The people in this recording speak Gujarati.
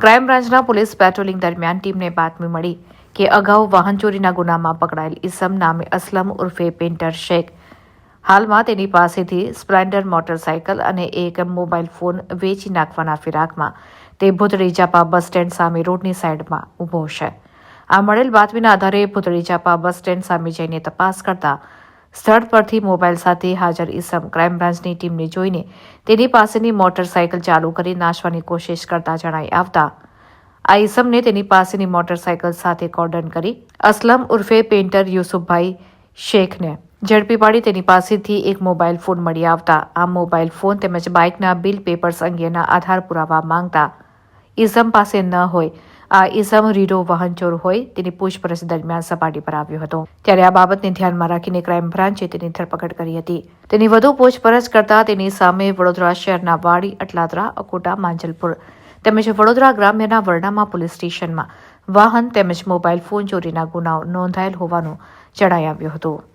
ક્રાઇમ બ્રાન્ચના પોલીસ પેટ્રોલિંગ દરમિયાન ટીમને બાતમી મળી કે અગાઉ વાહન ચોરીના ગુનામાં પકડાયેલ ઇસમ નામે અસલમ ઉર્ફે પેન્ટર શેખ. હાલમાં તેની પાસેથી સ્પ્લેન્ડર મોટરસાયકલ અને એક મોબાઈલ ફોન વેચી નાખવાના ફિરાકમાં તે ભૂતળી ચાપા બસ સ્ટેન્ડ સામે રોડની સાઇડમાં ઊભો છે. આ મળેલ બાતમીના આધારે ભૂતળી ચાપા બસ સ્ટેન્ડ સામે જઈને તપાસ કરતા સ્થળ પરથી મોબાઈલ સાથે હાજર ઇસમ ક્રાઇમ બ્રાન્ચની ટીમને જોઈને તેની પાસેની મોટરસાયકલ ચાલુ કરી નાશવાની કોશિશ કરતા જણાઈ આવતા. આ ઇસમને તેની પાસેની મોટરસાયકલ સાથે કોર્ડન કરી અસલમ ઉર્ફે પેન્ટર યુસુફભાઈ શેખને ઝડપી પાડી તેની પાસેથી એક મોબાઈલ ફોન મળી આવતા. આ મોબાઈલ ફોન તેમજ બાઇકના બિલ પેપર્સ અંગેના આધાર પુરાવા માંગતા. ઇસમ પાસે ન હોય આ ઇસમ રીડો વાહન ચોર હોય તેની પૂછપરછ દરમિયાન સપાટી પર આવ્યો હતો. ત્યારે આ બાબતને ધ્યાનમાં રાખીને ક્રાઇમ બ્રાન્ચે તેની ધરપકડ કરી હતી. તેની વધુ પૂછપરછ કરતા તેની સામે વડોદરા શહેરના વાડી, અટલાદરા, અકોટા, માંજલપુર તેમજ વડોદરા ગ્રામ્યના વરણામાં પોલીસ સ્ટેશનમાં વાહન તેમજ મોબાઈલ ફોન ચોરીના ગુનાઓ નોંધાયેલ હોવાનું જણાઈ આવ્યું હતું.